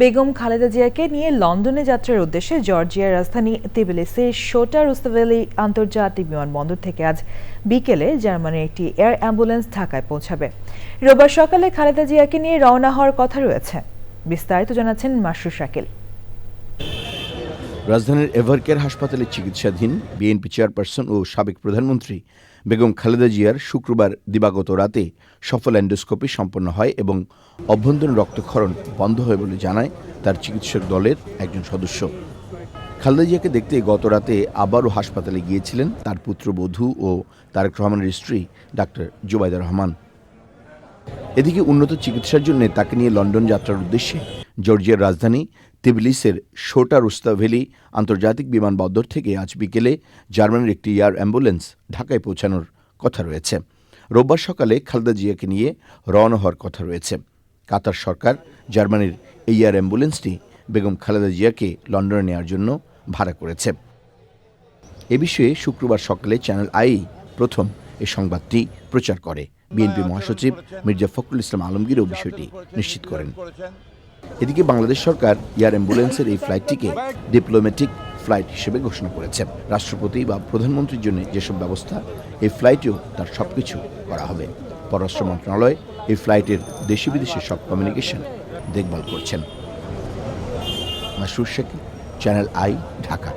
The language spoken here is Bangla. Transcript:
বেগম খালেদা জিয়াকে নিয়ে লন্ডনে যাত্রার উদ্দেশ্যে জর্জিয়ার রাজধানী তিবিলিসির শোটা রুস্তাভেলি আন্তর্জাতিক বিমানবন্দর থেকে আজ বিকেলে জার্মানির একটি এয়ার অ্যাম্বুলেন্স ঢাকায় পৌঁছাবে। রোববার সকালে খালেদা জিয়াকে নিয়ে রওনা হওয়ার কথা রয়েছে। বিস্তারিত জানাচ্ছেন মাসরু শাকিল রাজধানীর এভারকেয়ার হাসপাতালে চিকিৎসাধীন বিএনপি চেয়ারপারসন ও সাবেক প্রধানমন্ত্রী বেগম খালেদা জিয়ার শুক্রবার দিবাগত রাতে সফল অ্যান্ডোস্কোপি সম্পন্ন হয় এবং অভ্যন্তরীণ রক্তক্ষরণ বন্ধ হয় বলে জানায় তার চিকিৎসক দলের একজন সদস্য। খালেদা জিয়াকে দেখতে গত রাতে আবারও হাসপাতালে গিয়েছিলেন তার পুত্রবধূ ও তারেক রহমানের স্ত্রী ডাক্তার জুবাইদা রহমান। এদিকে উন্নত চিকিৎসার জন্য তাকে নিয়ে লন্ডন যাত্রার উদ্দেশ্যে জর্জিয়ার রাজধানী তিবলিসের শোটা রুস্তাভেলি আন্তর্জাতিক বিমানবন্দর থেকে আজ বিকেলে জার্মানির একটি এয়ার অ্যাম্বুলেন্স ঢাকায় পৌঁছানোর কথা রয়েছে। রোববার সকালে খালেদা জিয়াকে নিয়ে রওনা হওয়ার কথা রয়েছে। কাতার সরকার জার্মানির এই এয়ার অ্যাম্বুলেন্সটি বেগম খালেদা জিয়াকে লন্ডনে নেওয়ার জন্য ভাড়া করেছে। এ বিষয়ে শুক্রবার সকালে চ্যানেল আই প্রথম এই সংবাদটি প্রচার করে। বিএনপি মহাসচিব মির্জা ফখরুল ইসলাম আলমগীরও বিষয়টি নিশ্চিত করেন। এদিকে বাংলাদেশ সরকার এয়ার অ্যাম্বুলেন্সের এই ফ্লাইটটিকে ডিপ্লোম্যাটিক ফ্লাইট হিসেবে ঘোষণা করেছে। রাষ্ট্রপতি বা প্রধানমন্ত্রীর জন্য যেসব ব্যবস্থা, এই ফ্লাইটেও তার সব কিছু করা হবে। পররাষ্ট্র মন্ত্রণালয় এই ফ্লাইটের দেশি বিদেশের সব কমিউনিকেশন দেখভাল করছেন। Masur Sheikh Channel I Dhaka